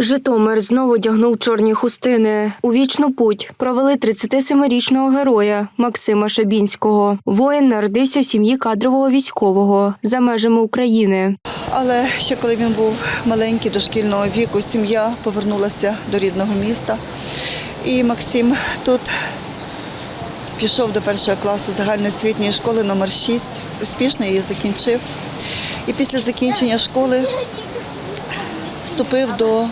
Житомир знову одягнув чорні хустини. У вічну путь провели 37-річного героя Максима Шабінського. Воїн народився в сім'ї кадрового військового за межами України. Але ще коли він був маленький дошкільного віку, сім'я повернулася до рідного міста. І Максим тут пішов до першого класу загальноосвітньої школи номер 6 успішно її закінчив. І після закінчення школи вступив до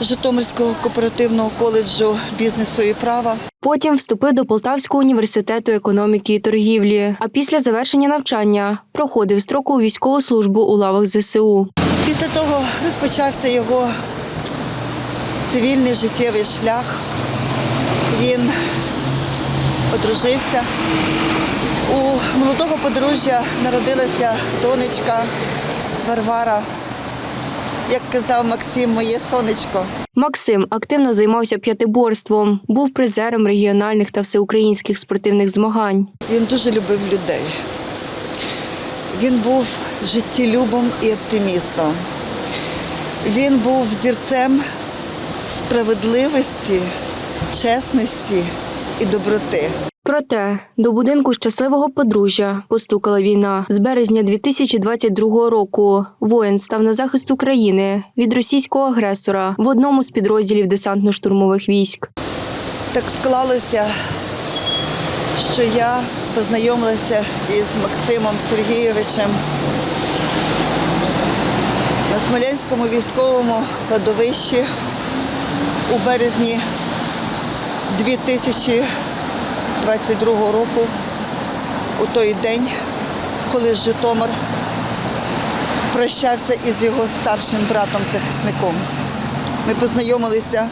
Житомирського кооперативного коледжу бізнесу і права. Потім вступив до Полтавського університету економіки і торгівлі. А після завершення навчання проходив строкову військову службу у лавах ЗСУ. Після того розпочався його цивільний життєвий шлях. Він одружився. У молодого подружжя народилася донечка Варвара. Як казав Максим, моє сонечко. Максим активно займався п'ятиборством, був призером регіональних та всеукраїнських спортивних змагань. Він дуже любив людей. Він був життєлюбом і оптимістом. Він був зірцем справедливості, чесності і доброти. Проте до будинку щасливого подружжя постукала війна. З березня 2022 року воїн став на захист України від російського агресора в одному з підрозділів десантно-штурмових військ. Так склалося, що я познайомилася із Максимом Сергійовичем на Смоленському військовому кладовищі у березні 2022 року, у той день, коли Житомир прощався із його старшим братом-захисником. Ми познайомилися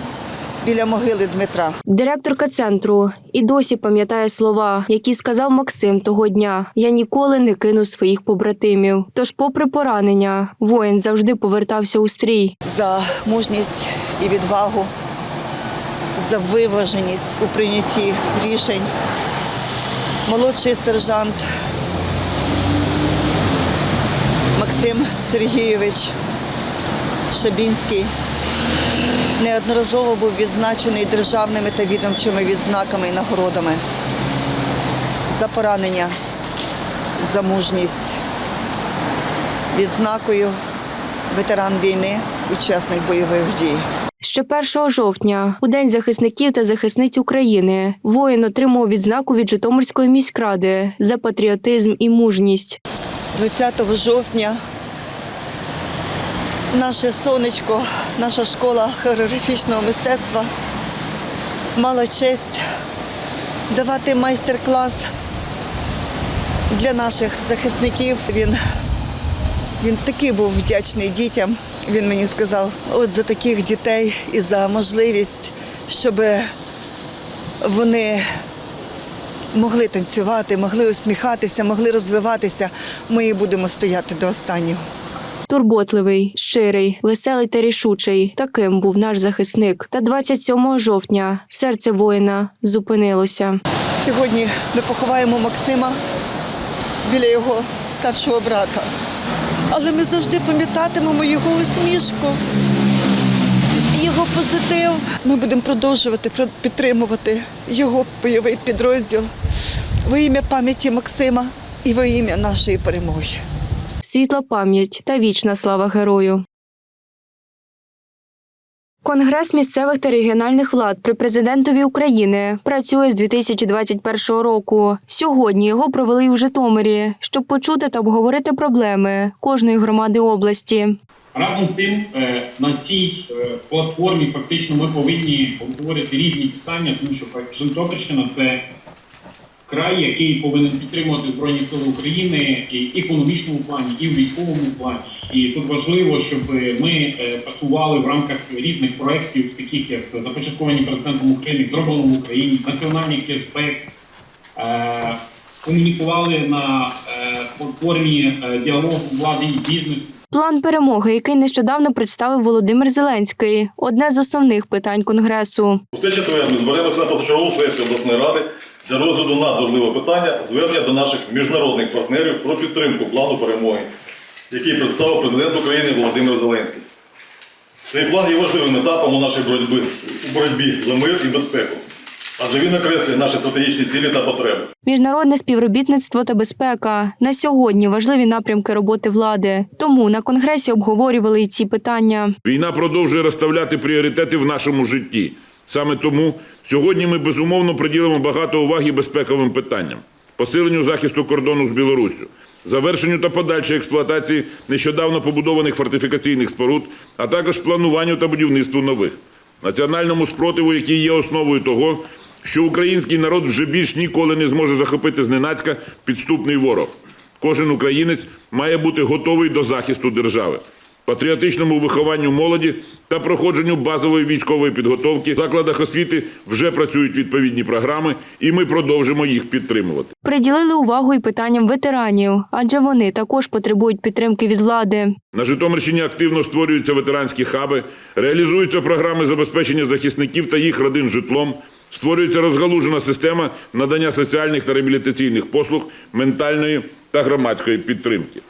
біля могили Дмитра. Директорка центру і досі пам'ятає слова, які сказав Максим того дня: я ніколи не кину своїх побратимів. Тож, попри поранення, воїн завжди повертався у стрій. за мужність і відвагу, за виваженість у прийнятті рішень. Молодший сержант Максим Сергійович Шабінський неодноразово був відзначений державними та відомчими відзнаками і нагородами за поранення, за мужність, відзнакою ветеран війни, учасник бойових дій. Ще 1 жовтня, у День захисників та захисниць України, воїн отримав відзнаку від Житомирської міськради за патріотизм і мужність. 20 жовтня наше сонечко, наша школа хореографічного мистецтва мала честь давати майстер-клас для наших захисників. Він, він такий був вдячний дітям. Він мені сказав, от за таких дітей і за можливість, щоб вони могли танцювати, могли усміхатися, могли розвиватися. Ми і будемо стояти до останнього. Турботливий, щирий, веселий та рішучий. Таким був наш захисник. Та 27 жовтня серце воїна зупинилося. Сьогодні ми поховаємо Максима біля його старшого брата. Але ми завжди пам'ятатимемо його усмішку, його позитив. Ми будемо продовжувати підтримувати його бойовий підрозділ во ім'я пам'яті Максима і во ім'я нашої перемоги. Світла пам'ять та вічна слава герою. Конгрес місцевих та регіональних влад при президентові України працює з 2021 року. Сьогодні його провели у Житомирі, щоб почути та обговорити проблеми кожної громади області. Разом з тим, е, на цій е, платформі фактично ми повинні обговорити різні питання, тому що Житомирщина – це край, який повинен підтримувати Збройні Сили України і в економічному плані, і в військовому плані. І тут важливо, щоб ми е, працювали в рамках різних проєктів, таких як започатковані президентом України, зроблено в Україні, національний кешбек, е, комунікували на е, платформі е, діалогу влади і бізнесу. План перемоги, який нещодавно представив Володимир Зеленський, одне з основних питань конгресу. Цей четвер ми зберемося на позачергову сесію обласної ради для розгляду надважливого питання звернення до наших міжнародних партнерів про підтримку плану перемоги, який представив президент України Володимир Зеленський. Цей план є важливим етапом у нашій боротьбі, у боротьбі за мир і безпеку, адже він окреслює наші стратегічні цілі та потреби. Міжнародне співробітництво та безпека на сьогодні важливі напрямки роботи влади. Тому на конгресі обговорювали і ці питання. Війна продовжує розставляти пріоритети в нашому житті. Саме тому сьогодні ми безумовно приділимо багато уваги безпековим питанням, посиленню захисту кордону з Білоруссю, завершенню та подальшій експлуатації нещодавно побудованих фортифікаційних споруд, а також плануванню та будівництву нових, національному спротиву, який є основою того, що український народ вже більш ніколи не зможе захопити зненацька підступний ворог. Кожен українець має бути готовий до захисту держави, патріотичному вихованню молоді та проходженню базової військової підготовки. В закладах освіти вже працюють відповідні програми, і ми продовжимо їх підтримувати. Приділили увагу і питанням ветеранів, адже вони також потребують підтримки від влади. На Житомирщині активно створюються ветеранські хаби, реалізуються програми забезпечення захисників та їх родин житлом. Створюється розгалужена система надання соціальних та реабілітаційних послуг, ментальної та громадської підтримки.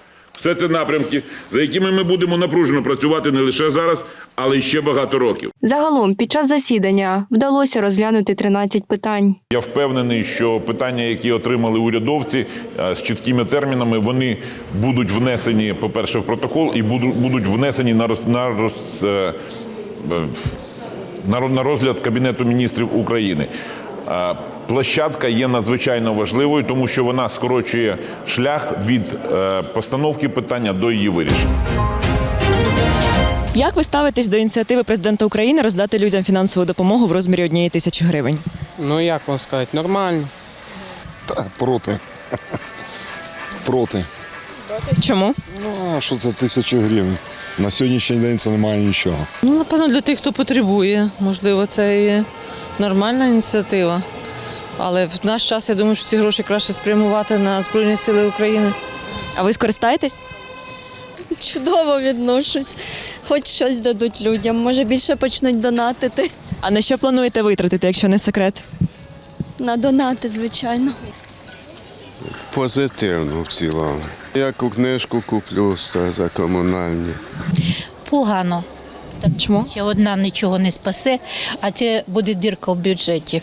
Все це напрямки, за якими ми будемо напружено працювати не лише зараз, але й ще багато років. Загалом під час засідання вдалося розглянути 13 питань. Я впевнений, що питання, які отримали урядовці е, з чіткими термінами, вони будуть внесені, по-перше, в протокол і буду- будуть внесені на роз, на, роз, е, е, на розгляд Кабінету міністрів України. Е, Площадка є надзвичайно важливою, тому що вона скорочує шлях від е, постановки питання до її вирішення. Як ви ставитесь до ініціативи президента України роздати людям фінансову допомогу в розмірі однієї тисячі гривень? Ну як вам сказати, нормально. Та проти. Проти. Чому? Ну, а що це тисяча гривень? На сьогоднішній день це немає нічого. Ну, напевно, для тих, хто потребує. Можливо, це і нормальна ініціатива. Але в наш час я думаю, що ці гроші краще спрямувати на Збройні Сили України. А ви скористаєтесь? Чудово відношусь. Хоч щось дадуть людям. Може більше почнуть донатити. А на що плануєте витратити, якщо не секрет? На донати, звичайно. Позитивно в цілому. Яку книжку куплю за- за комунальні. Погано. Чому? Ще одна нічого не спасе, а це буде дірка в бюджеті.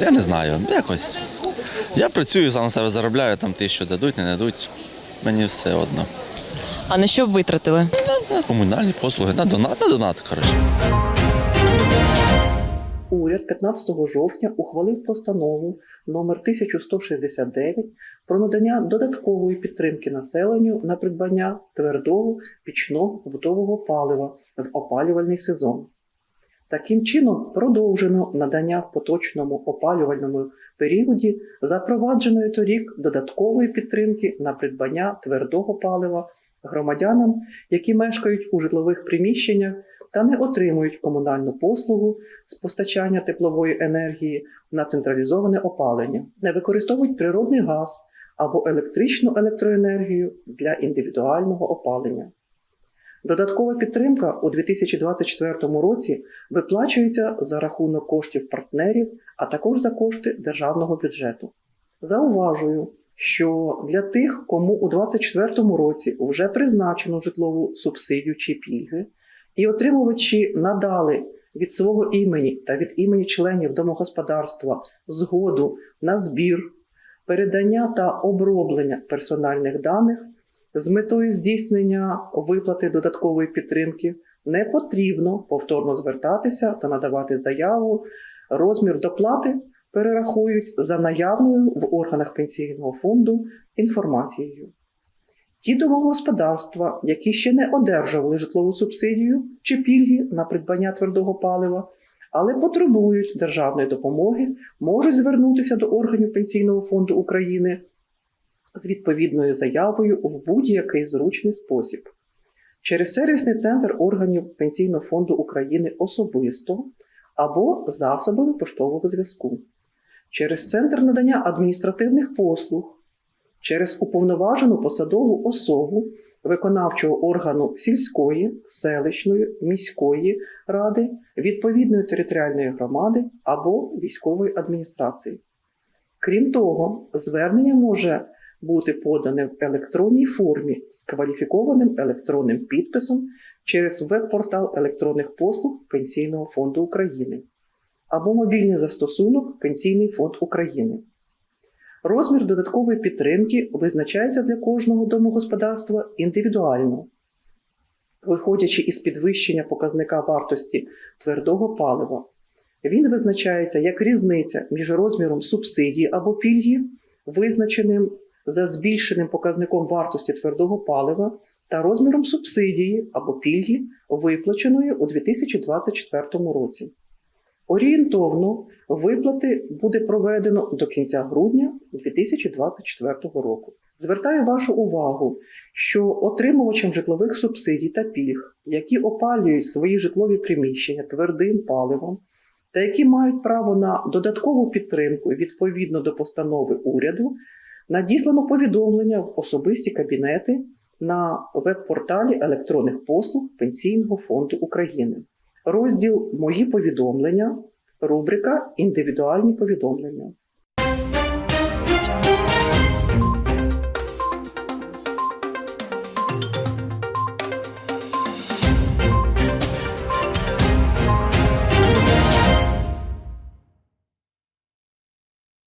Я не знаю, якось. Я працюю, сам себе заробляю, там тисячу дадуть, не дадуть. Мені все одно. А на що б витратили? На комунальні послуги, на донат, на донат, коротше. Уряд 15 жовтня ухвалив постанову номер 1169 про надання додаткової підтримки населенню на придбання твердого пічного побутового палива в опалювальний сезон. Таким чином продовжено надання в поточному опалювальному періоді запровадженої торік додаткової підтримки на придбання твердого палива громадянам, які мешкають у житлових приміщеннях та не отримують комунальну послугу з постачання теплової енергії на централізоване опалення, не використовують природний газ або електричну електроенергію для індивідуального опалення. Додаткова підтримка у 2024 році виплачується за рахунок коштів партнерів, а також за кошти державного бюджету. Зауважую, що для тих, кому у 2024 році вже призначено житлову субсидію чи пільги, і отримувачі надали від свого імені та від імені членів домогосподарства згоду на збір, передання та оброблення персональних даних з метою здійснення виплати додаткової підтримки, не потрібно повторно звертатися та надавати заяву. Розмір доплати перерахують за наявною в органах пенсійного фонду інформацією. Ті домогосподарства, які ще не одержували житлову субсидію чи пільги на придбання твердого палива, але потребують державної допомоги, можуть звернутися до органів Пенсійного фонду України з відповідною заявою в будь-який зручний спосіб. Через сервісний центр органів Пенсійного фонду України особисто або засобами поштового зв'язку, через центр надання адміністративних послуг через уповноважену посадову особу виконавчого органу сільської, селищної, міської ради, відповідної територіальної громади або військової адміністрації. Крім того, звернення може бути подане в електронній формі з кваліфікованим електронним підписом через веб-портал електронних послуг Пенсійного фонду України або мобільний застосунок Пенсійний фонд України. Розмір додаткової підтримки визначається для кожного домогосподарства індивідуально, виходячи із підвищення показника вартості твердого палива. Він визначається як різниця між розміром субсидії або пільги, визначеним за збільшеним показником вартості твердого палива, та розміром субсидії або пільги, виплаченої у 2024 році. Орієнтовно виплати буде проведено до кінця грудня 2024 року. Звертаю вашу увагу, що отримувачам житлових субсидій та пільг, які опалюють свої житлові приміщення твердим паливом, та які мають право на додаткову підтримку відповідно до постанови уряду, надіслано повідомлення в особисті кабінети на веб-порталі електронних послуг Пенсійного фонду України. Розділ Мої повідомлення, рубрика Індивідуальні повідомлення.